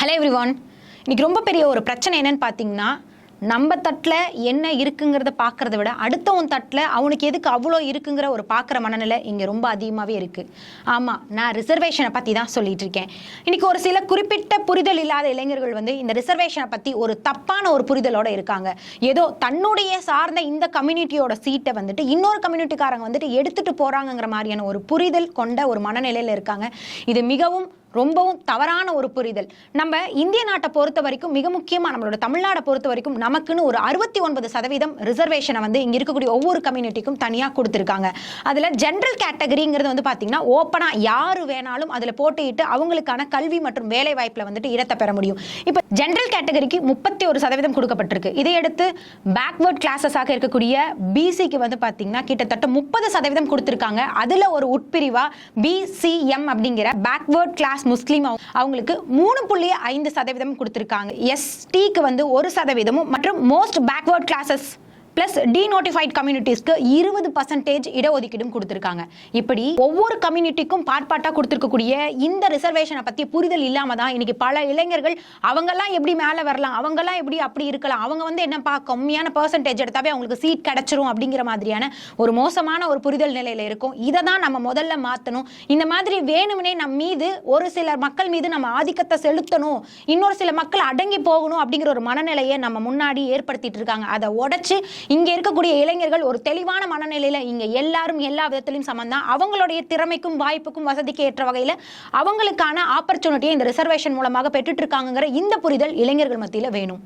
Hello everyone இன்னைக்கு ரொம்ப பெரிய ஒரு பிரச்சனை என்னன்னு பார்த்தீங்கன்னா நம்ம தட்டில் என்ன இருக்குங்கிறத பார்க்குறத விட அடுத்தவன் தட்டில் அவனுக்கு எதுக்கு அவ்வளோ இருக்குங்கிற ஒரு பார்க்குற மனநிலை இங்கே ரொம்ப அதிகமாகவே இருக்குது ஆமாம் நான் ரிசர்வேஷனை பற்றி தான் சொல்லிட்டு இருக்கேன். இன்னைக்கு ஒரு சில குறிப்பிட்ட புரிதல் இல்லாத இளைஞர்கள் வந்து இந்த ரிசர்வேஷனை பற்றி ஒரு தப்பான ஒரு புரிதலோட இருக்காங்க. ஏதோ தன்னுடைய சார்ந்த இந்த கம்யூனிட்டியோட சீட்டை வந்துட்டு இன்னொரு கம்யூனிட்டிக்காரங்க வந்துட்டு எடுத்துகிட்டு போகிறாங்கங்கிற மாதிரியான ஒரு புரிதல் கொண்ட ஒரு மனநிலையில் இருக்காங்க. இது மிகவும் ரொம்பவும் தவறான ஒரு புரிதல். நம்ம இந்திய நாட்டை பொறுத்த வரைக்கும் மிக முக்கியமாக நம்மளோட தமிழ்நாடை பொறுத்த வரைக்கும் நமக்குன்னு ஒரு அறுபத்தி ஒன்பது சதவீதம் ரிசர்வேஷனை வந்து இங்கே இருக்கக்கூடிய ஒவ்வொரு கம்யூனிட்டிக்கும் தனியாக கொடுத்துருக்காங்க. அதில் ஜென்ரல் கேட்டகரிங்கிறது வந்து பார்த்தீங்கன்னா ஓப்பனாக யார் வேணாலும் அதில் போட்டியிட்டு அவங்களுக்கான கல்வி மற்றும் வேலை வாய்ப்பில் வந்துட்டு இடத்தை பெற முடியும். இப்போ ஜென்ரல் கேட்டகரிக்கு முப்பத்தி ஒரு சதவீதம் கொடுக்கப்பட்டிருக்கு. இதையடுத்து பேக்வேர்ட் கிளாஸஸாக இருக்கக்கூடிய பிசிக்கு வந்து பார்த்தீங்கன்னா கிட்டத்தட்ட முப்பது சதவீதம் கொடுத்துருக்காங்க. அதில் ஒரு உட்பிரிவாக பிசிஎம் அப்படிங்கிற பேக்வேர்ட் கிளாஸ் முஸ்லீம் அவங்களுக்கு மூணு புள்ளி ஐந்து சதவீதம் கொடுத்துருக்காங்க. எஸ்டிக்கு வந்து ஒரு சதவீதமும் மற்றும் most backward classes plus denotified கம்யூனிட்டிஸ்க்கு இருபது பர்சன்டேஜ் இடஒதுக்கீடும் கொடுத்துருக்காங்க. இப்படி ஒவ்வொரு கம்யூனிட்டிக்கும் பார்ட் கொடுத்துருக்கக்கூடிய இந்த ரிசர்வேஷனை பற்றி புரிதல் இல்லாமல் தான் இன்னைக்கு பல இளைஞர்கள் அவங்கெல்லாம் எப்படி மேலே வரலாம் அவங்கெல்லாம் எப்படி அப்படி இருக்கலாம் அவங்க வந்து என்னப்பா கம்மியான பர்சன்டேஜ் எடுத்தாவே அவங்களுக்கு சீட் கிடைச்சிரும் அப்படிங்கிற மாதிரியான ஒரு மோசமான ஒரு புரிதல் நிலையில் இருக்கும். இதை தான் நம்ம முதல்ல மாற்றணும் இந்த மாதிரி வேணும்னே நம் மீது ஒரு சில மக்கள் மீது நம்ம ஆதிக்கத்தை செலுத்தணும். இன்னொரு சில மக்கள் அடங்கி போகணும் அப்படிங்கிற ஒரு மனநிலையை நம்ம முன்னாடி ஏற்படுத்திட்டு இருக்காங்க. அதை உடச்சி இங்க இருக்கக்கூடிய இளைஞர்கள் ஒரு தெளிவான மனநிலையில இங்க எல்லாரும் எல்லா விதத்திலும் சமந்தான் அவங்களுடைய திறமைக்கும் வாய்ப்புக்கும் வசதிக்கு ஏற்ற வகையில அவங்களுக்கான ஆப்பர்ச்சுனிட்டியை இந்த ரிசர்வேஷன் மூலமாக பெற்றுட்டு இருக்காங்கங்கிற இந்த புரிதல் இளைஞர்கள் மத்தியில வேணும்.